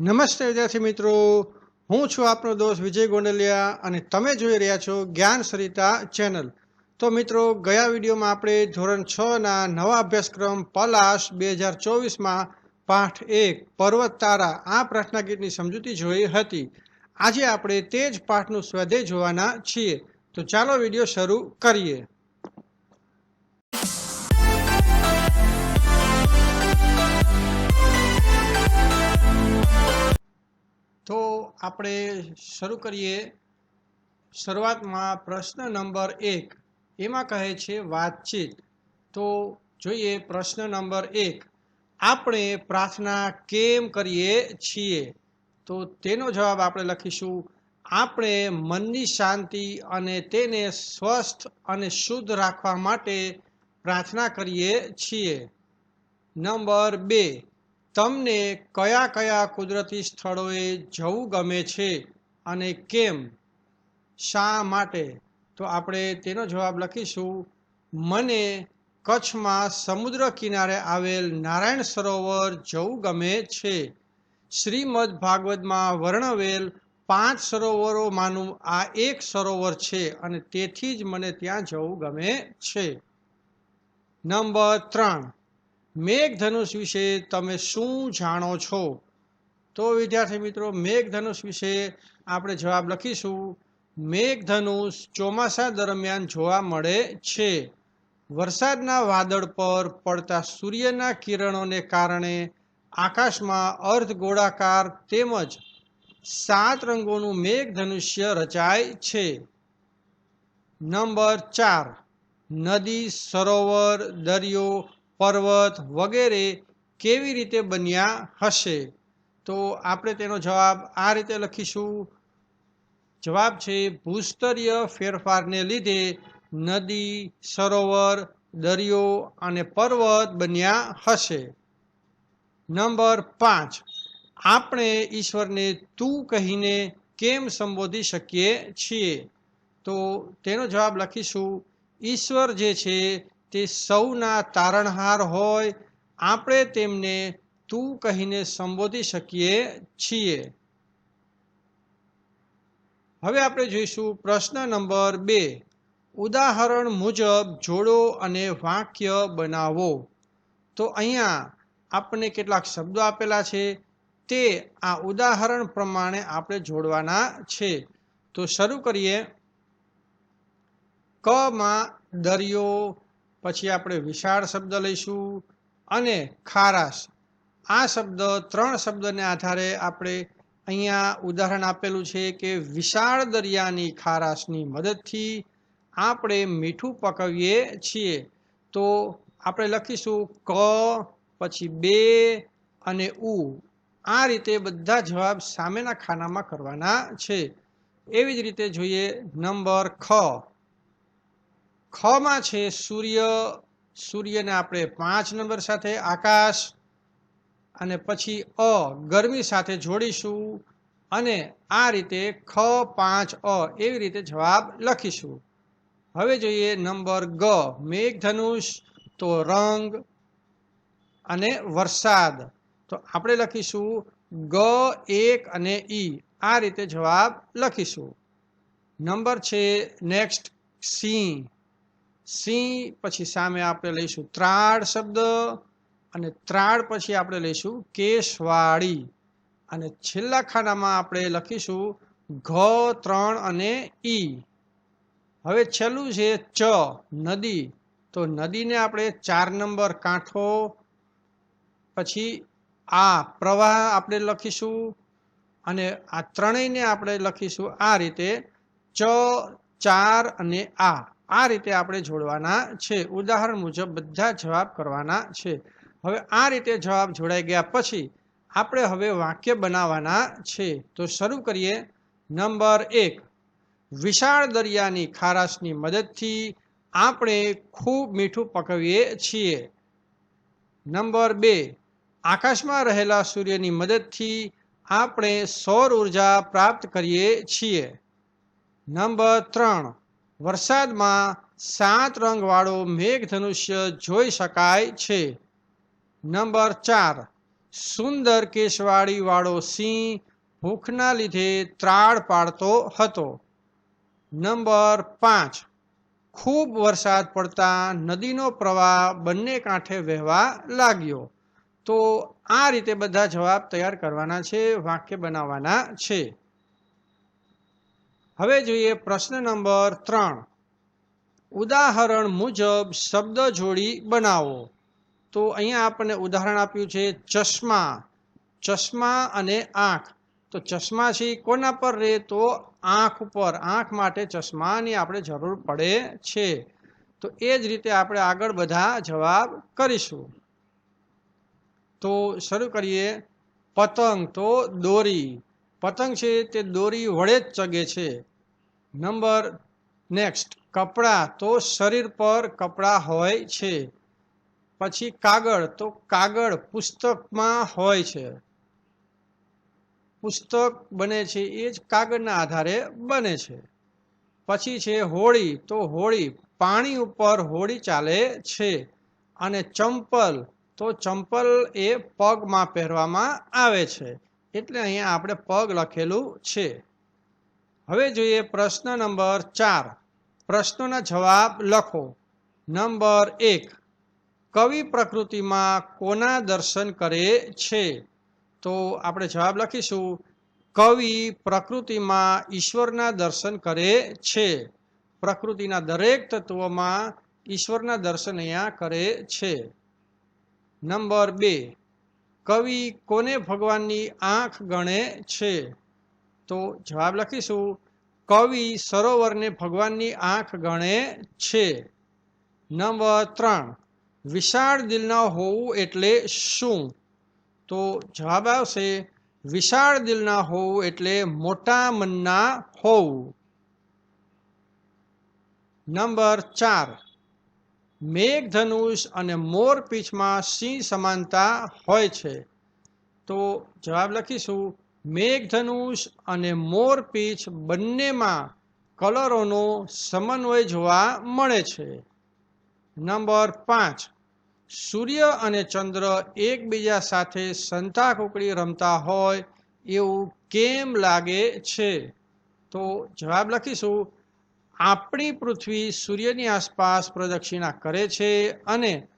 નમસ્તે વિદ્યાર્થી મિત્રો. હું છું આપનો દોસ્ત વિજય ગોંડલિયા અને તમે જોઈ રહ્યા છો જ્ઞાન સરિતા ચેનલ. તો મિત્રો, ગયા વિડીયોમાં આપણે ધોરણ છ ના નવા અભ્યાસક્રમ પલાશ બે હજાર ચોવીસમાં પાઠ એક પર્વત તારા આ પ્રાર્થના ગીતની સમજૂતી જોઈ હતી. આજે આપણે તે જ પાઠનું સ્વાધ્યાય જોવાના છીએ. તો ચાલો વીડિયો શરૂ કરીએ. આપણે શરૂ કરીએ શરૂઆતમાં પ્રશ્ન નંબર એક. એમાં કહે છે વાતચીત. તો જોઈએ પ્રશ્ન નંબર એક. આપણે પ્રાર્થના કેમ કરીએ છીએ? તો તેનો જવાબ આપણે લખીશું. આપણે મનની શાંતિ અને તેને સ્વસ્થ અને શુદ્ધ રાખવા માટે પ્રાર્થના કરીએ છીએ. નંબર બે. તમને કયા કયા કુદરતી સ્થળોએ જવું ગમે છે અને કેમ? શા માટે? તો આપણે તેનો જવાબ લખીશું. મને કચ્છમાં સમુદ્ર કિનારે આવેલ નારાયણ સરોવર જવું ગમે છે. શ્રીમદ ભાગવતમાં વર્ણવેલ પાંચ સરોવરોમાંનું આ એક સરોવર છે અને તેથી જ મને ત્યાં જવું ગમે છે. નંબર ત્રણ. મેઘધનુષ વિશે તમે શું જાણો છો? તો વિદ્યાર્થી મિત્રો, મેઘધનુષ વિશે આપણે જવાબ લખીશું. મેઘધનુષ ચોમાસા દરમિયાન જોવા મળે છે. વરસાદના વાદળ પર પડતા સૂર્યના કિરણોને કારણે આકાશમાં અર્ધ ગોળાકાર તેમજ સાત રંગોનું મેઘધનુષ્ય રચાય છે. નંબર ચાર. નદી, સરોવર, દરિયો પર્વત વગેરે કેવી રીતે બન્યા હશે? તો આપણે તેનો જવાબ આ રીતે લખીશું. જવાબ છે, ભૂસ્તરીય ફેરફારને લીધે નદી, સરોવર, દરિયો અને પર્વત બન્યા હશે. નંબર પાંચ, આપણે ઈશ્વરને તું કહીને કેમ સંબોધી શકીએ છીએ? તો તેનો જવાબ લખીશું, ઈશ્વર જે છે તે સૌના તારણહાર હોય, આપણે તેમને તું કહીને સંબોધી શકીએ છીએ. હવે આપણે જોઈશું પ્રશ્ન નંબર બે. ઉદાહરણ મુજબ જોડો અને વાક્ય બનાવો. તો અહીંયા આપણને કેટલાક શબ્દો આપેલા છે. તે આ ઉદાહરણ પ્રમાણે આપણે જોડવાના છે. તો શરૂ કરીએ. કમાં દરિયો પછી આપણે વિશાળ શબ્દ લઈશું અને ખારાશ. આ શબ્દ ત્રણ શબ્દને આધારે આપણે અહીંયા ઉદાહરણ આપેલું છે કે વિશાળ દરિયાની ખારાશની મદદથી આપણે મીઠું પકવીએ છીએ. તો આપણે લખીશું ક, પછી બે અને ઉ. આ રીતે બધા જવાબ સામેના ખાનામાં કરવાના છે. એવી જ રીતે જોઈએ નંબર ખ. ખમાં છે સૂર્ય. સૂર્યને આપણે પાંચ નંબર સાથે આકાશ અને પછી અ ગરમી સાથે જોડીશું અને આ રીતે ખ પાંચ અ એવી રીતે જવાબ લખીશું. હવે જોઈએ નંબર ગ, મેઘધનુષ, તો રંગ અને વરસાદ. તો આપણે લખીશું ગ, એક અને ઈ. આ રીતે જવાબ લખીશું. નંબર છે નેક્સ્ટ સિંહ. સિંહ પછી સામે આપણે લઈશું ત્રાડ શબ્દ અને ત્રાડ પછી આપણે લઈશું કેશવાળી. અને છેલ્લા ખાનામાં આપણે લખીશું ઘ, ત્રણ અને ઈ. હવે છેલ્લું છે ચ, નદી. તો નદીને આપણે ચાર નંબર કાંઠો, પછી આ પ્રવાહ આપણે લખીશું અને આ ત્રણેયને આપણે લખીશું આ રીતે ચ, ચાર અને આ. આ રીતે આપણે જોડવાના છે. ઉદાહરણ મુજબ બધા જવાબ કરવાના છે. હવે આ રીતે જવાબ જોડાઈ ગયા પછી આપણે હવે વાક્ય બનાવવાના છે. તો શરૂ કરીએ. નંબર એક. વિશાળ દરિયાની ખારાશની મદદથી આપણે ખૂબ મીઠું પકવીએ છીએ. નંબર બે. આકાશમાં રહેલા સૂર્યની મદદથી આપણે સૌર ઊર્જા પ્રાપ્ત કરીએ છીએ. નંબર ત્રણ. વરસાદમાં સાત રંગવાળો મેઘધનુષ્ય જોઈ શકાય છે. નંબર ચાર, સુંદર કેશવાળી વાળો સિંહ ભૂખના લીધે ત્રાળ પાડતો હતો. નંબર પાંચ, ખૂબ વરસાદ પડતા નદીનો પ્રવાહ બંને કાંઠે વહેવા લાગ્યો. તો આ રીતે બધા જવાબ તૈયાર કરવાના છે, વાક્ય બનાવવાના છે. હવે જોઈએ પ્રશ્ન નંબર ત્રણ. ઉદાહરણ મુજબ શબ્દ જોડી બનાવો. તો અહીંયા આપણને ઉદાહરણ આપ્યું છે ચશ્મા. ચશ્મા અને આંખ. તો ચશ્મા છે કોના પર રહે? તો આંખ ઉપર. આંખ માટે ચશ્માની આપણે જરૂર પડે છે. તો એ જ રીતે આપણે આગળ બધા જવાબ કરીશું. તો શરૂ કરીએ. પતંગ. તો દોરી. પતંગ છે તે દોરી વડે જ ચગે છે. Number next. કપડાં. તો શરીર પર કપડાં હોય છે. પછી કાગળ. તો કાગળ પુસ્તકમાં હોય છે. પુસ્તક બને છે એ જ કાગળના આધારે બને છે. પછી છે હોળી. તો હોળી પાણી ઉપર હોળી ચાલે છે. અને ચંપલ. તો ચંપલ એ પગમાં પહેરવામાં આવે છે. એટલે અહીંયા આપણે પગ લખેલું છે. હવે જોઈએ પ્રશ્ન નંબર ચાર. પ્રશ્નોના જવાબ લખો. નંબર એક. કવિ પ્રકૃતિમાં કોના દર્શન કરે છે? તો આપણે જવાબ લખીશું. કવિ પ્રકૃતિમાં ઈશ્વરના દર્શન કરે છે. પ્રકૃતિના દરેક તત્વોમાં ઈશ્વરના દર્શન અહીંયા કરે છે. નંબર બે. કવિ કોને ભગવાનની આંખ ગણે છે? તો જવાબ લખીશું, કવિ સરોવરને ભગવાનની આંખ ગણે છે. નંબર ત્રણ, વિશાળ દિલના હોવું એટલે શું? તો જવાબ આવશે, વિશાળ દિલના હોવું એટલે મોટા મનના હોવું. નંબર ચાર, મેઘધનુષ અને મોર પીછમાં સિંહ સમાનતા હોય છે. તો જવાબ લખીશું મેઘધનુષ અને મોરપીછ બંનેમાં કલરોનો સમન્વય જોવા મળે છે. નંબર પાંચ. સૂર્ય અને ચંદ્ર એકબીજા સાથે સંતા કુકડી રમતા હોય એવું કેમ લાગે છે? તો જવાબ લખીશું. આપણી પૃથ્વી સૂર્યની આસપાસ પ્રદક્ષિણા કરે છે અને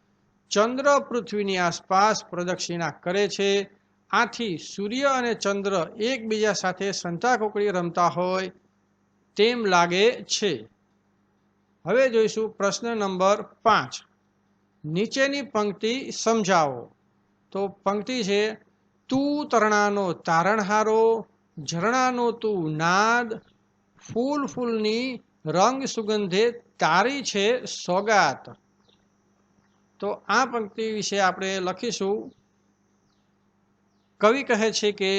ચંદ્ર પૃથ્વીની આસપાસ પ્રદક્ષિણા કરે છે. આથી સૂર્ય અને ચંદ્ર એકબીજા સાથે સંતા કુકડી રમતા હોય તેમ લાગે છે. હવે જોઈશું પ્રશ્ન નંબર પાંચ. નીચેની પંક્તિ સમજાવો. તો પંક્તિ છે, તું તરણાનો તારણહારો, ઝરણાનો તું નાદ, ફૂલ ફૂલની રંગ સુગંધે તારી છે સોગાત. તો આ પંક્તિ વિશે આપણે લખીશું કવિ કહે છે કે,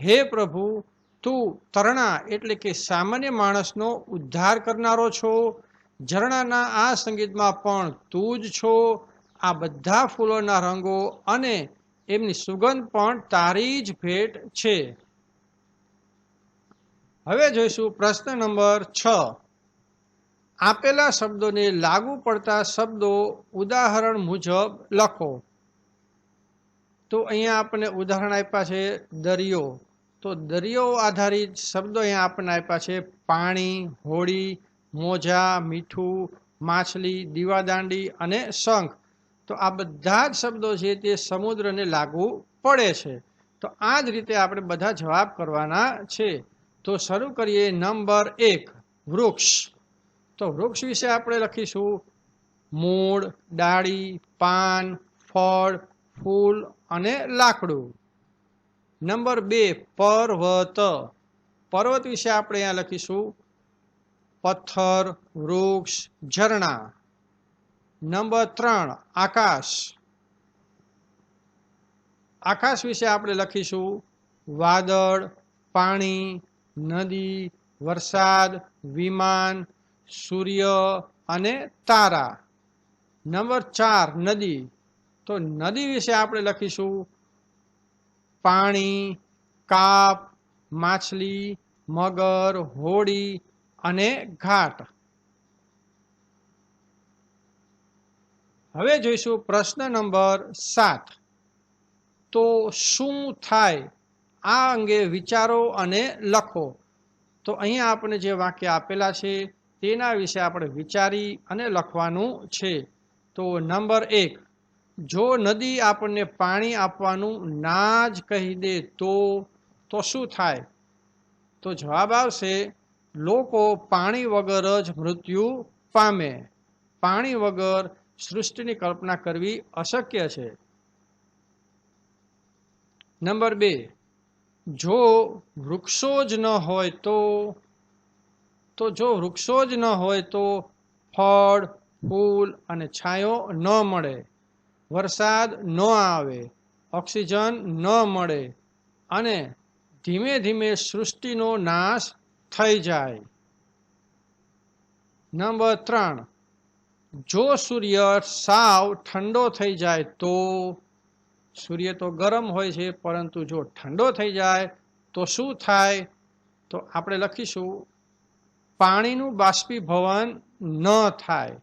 હે પ્રભુ, તું તરણા એટલે કે સામાન્ય માણસનો ઉદ્ધાર કરનારો છો. ઝરણાના આ સંગીતમાં પણ તું જ છો. આ બધા ફૂલોના રંગો અને એમની સુગંધ પણ તારી જ ભેટ છે. હવે જોઈશું પ્રશ્ન નંબર છ. આપેલા શબ્દોને લાગુ પડતા શબ્દો ઉદાહરણ મુજબ લખો. તો અહીંયા આપણને ઉદાહરણ આપ્યા છે દરિયો. તો દરિયો આધારિત શબ્દો અહીંયા આપણને આપ્યા છે પાણી, હોળી, મોજા, મીઠું, માછલી, દીવાદાંડી અને શંખ. તો આ બધા જ શબ્દો છે તે સમુદ્રને લાગુ પડે છે. તો આ જ રીતે આપણે બધા જવાબ કરવાના છે. તો શરૂ કરીએ નંબર એક, વૃક્ષ. તો વૃક્ષ વિશે આપણે લખીશું. મૂળ, ડાળી, પાન, ફળ, ફૂલ અને લાકડું. નંબર બે, પર્વત. પર્વત વિશે આપણે અહીંયા લખીશું. પથ્થર, વૃક્ષ, ઝરણા. નંબર ત્રણ, આકાશ. આકાશ વિશે આપણે લખીશું. વાદળ, પાણી, નદી, વરસાદ, વિમાન, સૂર્ય અને તારા. નંબર ચાર, નદી. તો નદી વિશે આપણે લખીશું. પાણી, કાપ, માછલી, મગર, હોડી અને ઘાટ. હવે જોઈશું પ્રશ્ન નંબર સાત. તો શું થાય? આ અંગે વિચારો અને લખો. તો અહીંયા આપણે જે વાક્ય આપેલા છે, તેના વિશે આપણે વિચારી અને લખવાનું છે. તો નંબર એક. જો નદી આપણને પાણી આપવાનું ના જ કહી દે તો તો શું થાય? તો જવાબ આવશે, લોકો પાણી વગર જ મૃત્યુ પામે. પાણી વગર સૃષ્ટિની કલ્પના કરવી અશક્ય છે. નંબર બે. જો વૃક્ષો જ ન હોય તો તો જો વૃક્ષો જ ન હોય તો ફળ, ફૂલ અને છાંયો ન મળે. વરસાદ ન આવે, ઓક્સિજન ન મળે અને ધીમે ધીમે સૃષ્ટિનો નાશ થઈ જાય. નંબર ત્રણ, જો સૂર્ય સાવ ઠંડો થઈ જાય તો, સૂર્ય તો ગરમ હોય છે, પરંતુ જો ઠંડો થઈ જાય તો શું થાય? તો આપણે લખીશું, પાણીનું બાષ્પીભવન ન થાય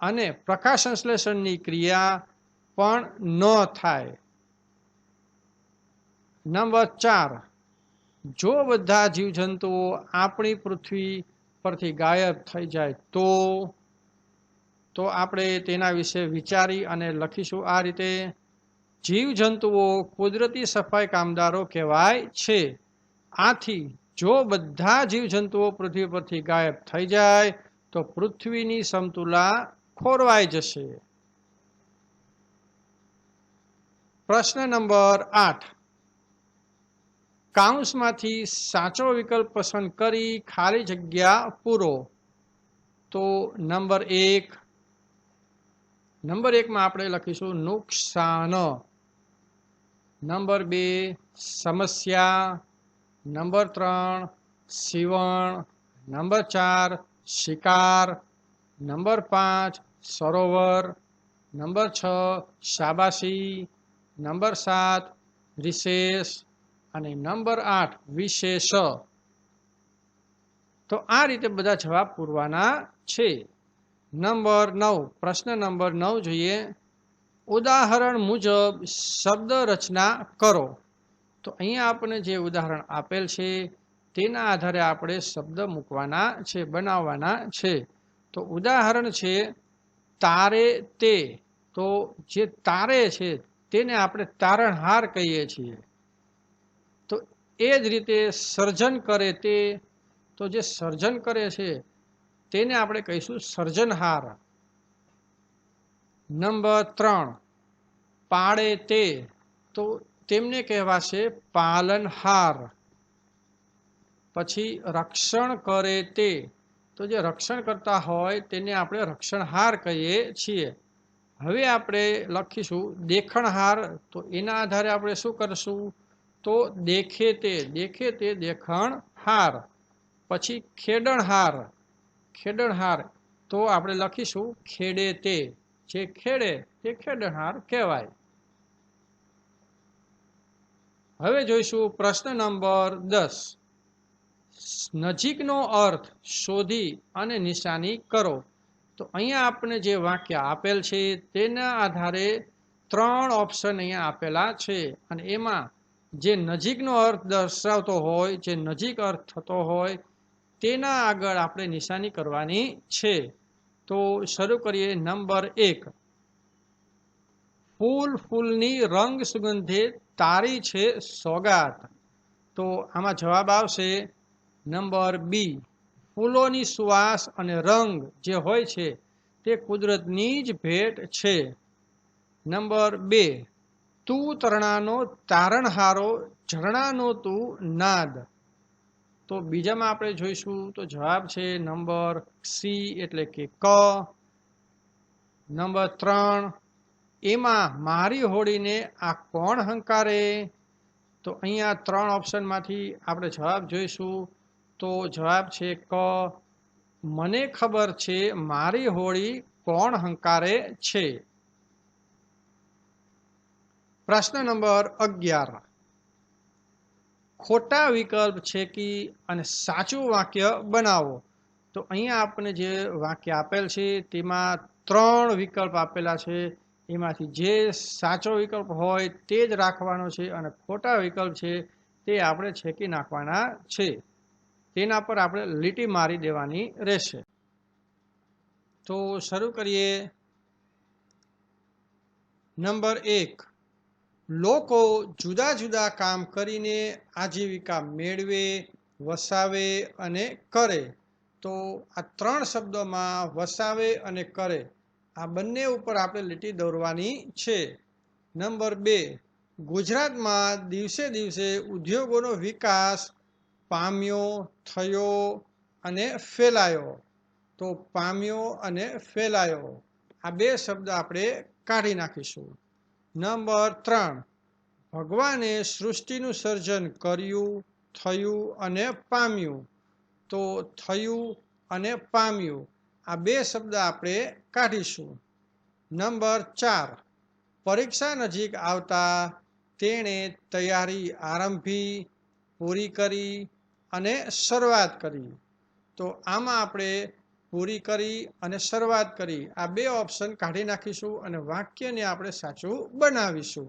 અને પ્રકાશ સંશ્લેષણની ક્રિયા પણ ન થાય. નંબર ચાર. જો બધા જીવજંતુઓ આપણી પૃથ્વી પરથી ગાયબ થઈ જાય તો તો આપણે તેના વિશે વિચારી અને લખીશું આ રીતે. જીવજંતુઓ કુદરતી સફાઈ કામદારો કહેવાય છે. આથી જો બધા જીવજંતુઓ પૃથ્વી પરથી ગાયબ થઈ જાય, તો પૃથ્વીની સમતુલા ખોરવાઈ જશે. પ્રશ્ન નંબર આઠ. કાઉન્સમાંથી સાચો વિકલ્પ પસંદ કરી ખાલી જગ્યા પૂરો. તો નંબર એક. નંબર એકમાં આપણે લખીશું નુકસાન. નંબર બે, સમસ્યા. નંબર ત્રણ, સીવણ. નંબર ચાર, શિકાર. નંબર પાંચ, સરોવર. નંબર છ, શાબાશી. નંબર સાત, વિશેષ અને નંબર આઠ, વિશેષ. તો આ રીતે બધા જવાબ પૂરવાના છે. નંબર નવ, પ્રશ્ન નંબર નવ જોઈએ. ઉદાહરણ મુજબ શબ્દ રચના કરો. તો અહીંયા આપણને જે ઉદાહરણ આપેલ છે, તેના આધારે આપણે શબ્દ મૂકવાના છે, બનાવવાના છે. તો ઉદાહરણ છે, તારે તે. તો જે તારે છે તેને આપણે તારણહાર કહીએ છીએ. તો એ જ રીતે સર્જન કરે તે, તો જે સર્જન કરે છે, તેને આપણે કહીશું સર્જનહાર. નંબર ત્રણ, પાળે તે, તો તેમને કહેવાશે પાલનહાર. પછી રક્ષણ કરે તે, તો જે રક્ષણ કરતા હોય તેને આપણે રક્ષણહાર કહીએ છીએ. હવે આપણે લખીશું દેખણહાર, તો એના આધારે આપણે શું કરશું? તો દેખે તે દેખે તે દેખણહાર. પછી ખેડણહાર ખેડણહાર. તો આપણે લખીશું ખેડે તે, જે ખેડે તે ખેડણહાર કહેવાય. હવે જોઈશું પ્રશ્ન નંબર દસ. નજીકનો અર્થ શોધી અને નિશાની કરો. તો અહીંયા આપણે જે વાક્ય આપેલ છે, તેના આધારે ત્રણ ઓપ્શન અહીંયા આપેલા છે. અને એમાં જે નજીકનો અર્થ દર્શાવતો હોય, જે નજીક અર્થ થતો હોય, તેના આગળ આપણે નિશાની કરવાની છે. તો શરૂ કરીએ નંબર એક. ફૂલ ફૂલની રંગ સુગંધે તારી છે સોગાત. તો આમાં જવાબ આવશે નંબર બી. ફૂલોની સુવાસ અને રંગ જે હોય છે, તે કુદરતની જ ભેટ છે. નંબર બે, તું તરણાનો તારણહારો, ઝરણાનો તું નાદ. તો બીજામાં આપણે જોઈશું, તો જવાબ છે નંબર સી, એટલે કે ક. નંબર ત્રણ, એમાં મારી હોળીને આ કોણ હંકારે? તો અહીંયા ત્રણ ઓપ્શનમાંથી આપણે જવાબ જોઈશું તો જવાબ છે ક. મને ખબર છે મારી હોળી કોણ હંકારે છે? પ્રશ્ન નંબર અગિયાર. ખોટા વિકલ્પ છે કે? અને સાચું વાક્ય બનાવો. તો અહીંયા આપણે જે વાક્ય આપેલ છે તેમાં ત્રણ વિકલ્પ આપેલા છે. એમાંથી જે સાચો વિકલ્પ હોય તે જ રાખવાનો છે અને ખોટા વિકલ્પ છે તે આપણે છેકી નાખવાના છે. તેના પર આપણે લીટી મારી દેવાની રહેશે. તો શરૂ કરીએ. નંબર એક. લોકો જુદા જુદા કામ કરીને આજીવિકા મેળવે, વસાવે અને કરે. તો આ ત્રણ શબ્દોમાં વસાવે અને કરે, આ બંને ઉપર આપણે લીટી દોરવાની છે. નંબર બે. ગુજરાતમાં દિવસે દિવસે ઉદ્યોગોનો વિકાસ પામ્યો, થયો અને ફેલાયો. તો પામ્યો અને ફેલાયો. આ બે શબ્દ આપણે કાઢી નાખીશું. નંબર ત્રણ. ભગવાને સૃષ્ટિનું સર્જન કર્યું, થયું અને પામ્યું. તો થયું અને પામ્યું. આ બે શબ્દ આપણે કાઢીશું. નંબર ચાર. પરીક્ષા નજીક આવતા તેણે તૈયારી આરંભી, પૂરી કરી અને શરૂઆત કરી તો આમાં આપણે પૂરી કરી અને શરૂઆત કરી. આ બે ઓપ્શન કાઢી નાખીશું અને વાક્યને આપણે સાચું બનાવીશું.